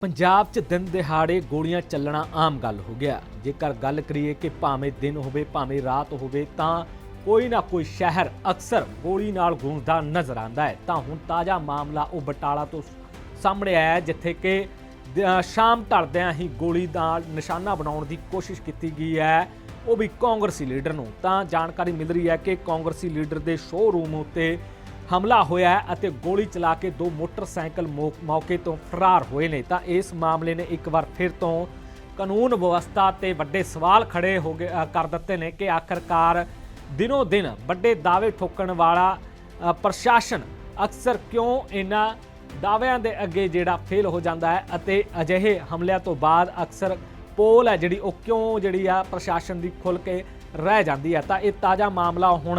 ਪੰਜਾਬ 'ਚ ਦਿਨ ਦਿਹਾੜੇ ਗੋਲੀਆਂ ਚੱਲਣਾ ਆਮ ਗੱਲ ਹੋ ਗਿਆ। ਜੇਕਰ ਗੱਲ ਕਰੀਏ ਕਿ ਭਾਵੇਂ ਦਿਨ ਹੋਵੇ ਭਾਵੇਂ ਰਾਤ ਹੋਵੇ ਤਾਂ ਕੋਈ ਨਾ ਕੋਈ ਸ਼ਹਿਰ ਅਕਸਰ ਗੋਲੀ ਨਾਲ ਗੂੰਜਦਾ ਨਜ਼ਰ ਆਉਂਦਾ ਹੈ। ਤਾਂ ਹੁਣ ਤਾਜ਼ਾ ਮਾਮਲਾ ਉਹ ਬਟਾਲਾ ਤੋਂ ਸਾਹਮਣੇ ਆਇਆ ਹੈ, ਜਿੱਥੇ ਕਿ ਦ- ਸ਼ਾਮ ਢਲਦਿਆਂ ਹੀ ਗੋਲੀ ਨਾਲ ਨਿਸ਼ਾਨਾ ਬਣਾਉਣ ਦੀ ਕੋਸ਼ਿਸ਼ ਕੀਤੀ ਗਈ ਹੈ। ਉਹ ਵੀ ਕਾਂਗਰਸੀ ਲੀਡਰ ਨੂੰ। ਤਾਂ ਜਾਣਕਾਰੀ ਮਿਲ ਰਹੀ ਹੈ ਕਿ ਕਾਂਗਰਸੀ ਲੀਡਰ ਦੇ ਸ਼ੋਅਰੂਮ ਉੱਤੇ ਹਮਲਾ ਹੋਇਆ ਹੈ ਅਤੇ ਗੋਲੀ ਚਲਾ ਕੇ ਦੋ ਮੋਟਰਸਾਈਕਲ ਮੌ- ਮੌਕੇ ਤੋਂ ਫਰਾਰ ਹੋਏ ਨੇ। ਤਾਂ ਇਸ ਮਾਮਲੇ ਨੇ ਇੱਕ ਵਾਰ ਫਿਰ ਤੋਂ ਕਾਨੂੰਨ ਵਿਵਸਥਾ ਤੇ ਵੱਡੇ ਸਵਾਲ ਖੜੇ ਹੋ ਗਏ ਕਰ ਦਿੱਤੇ ਨੇ ਕਿ ਆਖਰਕਾਰ ਦਿਨੋ ਦਿਨ ਵੱਡੇ ਦਾਅਵੇ ਠੋਕਣ ਵਾਲਾ ਪ੍ਰਸ਼ਾਸਨ ਅਕਸਰ ਕਿਉਂ ਇਹਨਾਂ ਦਾਅਵਿਆਂ ਦੇ ਅੱਗੇ ਜਿਹੜਾ ਫੇਲ ਹੋ ਜਾਂਦਾ ਹੈ ਅਤੇ ਅਜਿਹੇ ਹਮਲਿਆਂ ਤੋਂ ਬਾਅਦ ਅਕਸਰ ਪੋਲ ਹੈ ਜਿਹੜੀ ਉਹ ਕਿਉਂ ਜਿਹੜੀ ਆ ਪ੍ਰਸ਼ਾਸਨ ਦੀ ਖੁੱਲ ਕੇ ਰਹਿ ਜਾਂਦੀ ਹੈ। ਤਾਂ ਇਹ ਤਾਜ਼ਾ ਮਾਮਲਾ ਹੁਣ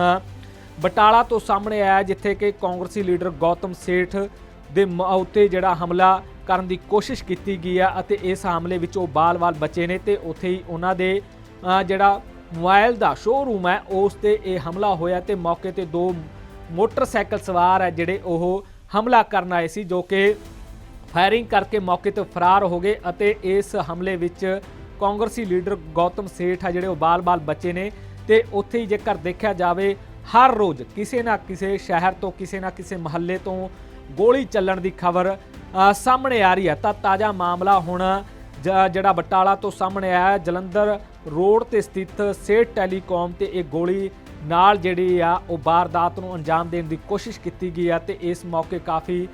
ਬਟਾਲਾ ਤੋਂ ਸਾਹਮਣੇ ਆਇਆ ਜਿੱਥੇ ਕਿ ਕਾਂਗਰਸੀ ਲੀਡਰ ਗੌਤਮ ਸੇਠ ਦੇ ਮ- ਉੱਤੇ ਜਿਹੜਾ ਹਮਲਾ ਕਰਨ ਦੀ ਕੋਸ਼ਿਸ਼ ਕੀਤੀ ਗਈ ਆ ਅਤੇ ਇਸ ਹਮਲੇ ਵਿੱਚ ਉਹ ਬਾਲ-ਬਾਲ ਬਚੇ ਨੇ ਤੇ ਉੱਥੇ ਹੀ ਉਹਨਾਂ ਦੇ ਜਿਹੜਾ ਮੋਬਾਈਲ ਦਾ ਸ਼ੋਰੂਮ ਹੈ, ਉਸ ਤੇ ਇਹ ਹਮਲਾ ਹੋਇਆ ਤੇ ਮੌਕੇ ਤੇ ਦੋ ਮੋਟਰਸਾਈਕਲ ਸਵਾਰ ਹੈ ਜਿਹੜੇ ਉਹ ਹਮਲਾ ਕਰਨ ਆਏ ਸੀ ਜੋ ਕਿ ਫਾਇਰਿੰਗ ਕਰਕੇ ਮੌਕੇ ਤੋਂ ਫਰਾਰ ਹੋ ਗਏ ਅਤੇ ਇਸ ਹਮਲੇ ਵਿੱਚ ਕਾਂਗਰਸੀ ਲੀਡਰ ਗੌਤਮ ਸੇਠ ਆ ਜਿਹੜੇ ਉਹ ਬਾਲ-ਬਾਲ ਬੱਚੇ ਨੇ ਤੇ ਉੱਥੇ ਹੀ ਜੇਕਰ ਦੇਖਿਆ ਜਾਵੇ ਹਰ ਰੋਜ਼ ਕਿਸੇ ਨਾ ਕਿਸੇ ਸ਼ਹਿਰ ਤੋਂ, ਕਿਸੇ ਨਾ ਕਿਸੇ ਮਹੱਲੇ ਤੋਂ ਗੋਲੀ ਚੱਲਣ ਦੀ ਖਬਰ ਸਾਹਮਣੇ ਆ ਰਹੀ ਹੈ। ਤਾਂ ਤਾਜ਼ਾ ਮਾਮਲਾ ਹੁਣ ਜ- ਜਿਹੜਾ ਬਟਾਲਾ ਤੋਂ ਸਾਹਮਣੇ ਆਇਆ ਜਲੰਧਰ ਰੋਡ ਤੇ ਸਥਿਤ ਸੇਠ ਟੈਲੀਕਾਮ ਤੇ ਇਹ ਗੋਲੀ ਨਾਲ ਜਿਹੜੀ ਆ, ਉਹ ਵਾਰਦਾਤ ਨੂੰ ਅੰਜਾਮ ਦੇਣ ਦੀ ਕੋਸ਼ਿਸ਼ ਕੀਤੀ ਗਈ ਆ ਤੇ ਇਸ ਮੌਕੇ ਕਾਫੀ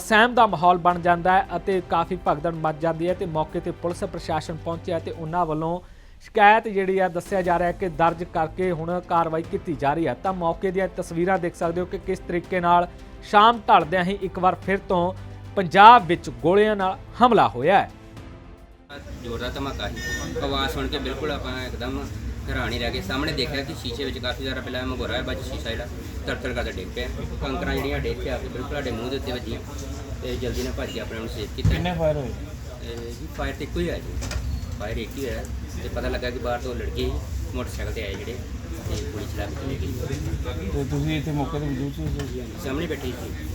ਸਹਿਮ ਦਾ ਮਾਹੌਲ ਬਣ ਜਾਂਦਾ ਹੈ ਅਤੇ ਕਾਫੀ ਭਗਦੜ ਮਚ ਜਾਂਦੀ ਹੈ ਤੇ ਮੌਕੇ ਤੇ ਪੁਲਿਸ ਪ੍ਰਸ਼ਾਸਨ ਪਹੁੰਚਿਆ ਤੇ ਉਹਨਾਂ ਵੱਲੋਂ ਸ਼ਿਕਾਇਤ ਜਿਹੜੀ ਆ ਦੱਸਿਆ ਜਾ ਰਿਹਾ ਹੈ ਕਿ ਦਰਜ ਕਰਕੇ ਹੁਣ ਕਾਰਵਾਈ ਕੀਤੀ ਜਾ ਰਹੀ ਹੈ। ਤਾਂ ਮੌਕੇ ਦੀਆਂ ਤਸਵੀਰਾਂ ਦੇਖ ਸਕਦੇ ਹੋ ਕਿ ਕਿਸ ਤਰੀਕੇ ਨਾਲ ਸ਼ਾਮ ਢਲਦਿਆਂ ਹੀ ਇੱਕ ਵਾਰ ਫਿਰ ਤੋਂ ਪੰਜਾਬ ਵਿੱਚ ਗੋਲੀਆਂ ਨਾਲ ਹਮਲਾ ਹੋਇਆ ਹੈ। ਜ਼ੋਰਦਾਰ ਧਮਾਕਾ ਸੀ। ਆਵਾਜ਼ ਸੁਣ ਕੇ ਬਿਲਕੁਲ ਆਪਾਂ ਇੱਕਦਮ ਹੈਰਾਨ ਹੀ ਰਹਿ ਗਏ। ਸਾਹਮਣੇ ਦੇਖਿਆ ਕਿ ਸ਼ੀਸ਼ੇ ਵਿੱਚ ਕਾਫੀ ਜ਼ਿਆਦਾ ਪਹਿਲਾਂ ਮਗੋਰਾ ਹੈ ਬਾਅਦ 'ਚ ਸ਼ੀਸ਼ਾ ਜਿਹੜਾ ਤਰ-ਤਰ ਕਰਦਾ ਡਿੱਗ ਪਿਆ। ਕੰਕਰਾਂ ਜਿਹੜੀਆਂ ਸਾਡੇ ਇੱਥੇ ਆ ਕੇ ਬਿਲਕੁਲ ਸਾਡੇ ਮੂੰਹ ਦੇ ਉੱਤੇ ਵੱਜੀਆਂ। ਤੇ ਜਲਦੀ ਨਾਲ ਭੱਜ ਕੇ ਆਪਣੇ ਆਪ ਨੂੰ ਸੇਫ ਕੀਤਾ। ਕਿੰਨੇ ਫਾਇਰ ਹੋਏ? ਜੀ ਫਾਇਰ ਤੇ ਹੀ ਹੋਇਆ ਜੀ। ਫਾਇਰ ਇੱਕ ਹੀ ਹੋਇਆ। ਤੇ ਪਤਾ ਲੱਗਾ ਕਿ ਬਾਹਰ ਤੋਂ ਲੜਕੇ ਮੋਟਰਸਾਈਕਲ ਤੇ ਆਏ ਜਿਹੜੇ ਤੇ ਗੋਲੀ ਚਲਾ ਕੇ ਚਲੇ ਗਏ। ਤੇ ਤੁਸੀਂ ਇੱਥੇ ਮੌਕੇ ਤੇ ਮੌਜੂਦ ਸੀ? ਸਾਹਮਣੇ ਬੈਠੇ ਸੀ।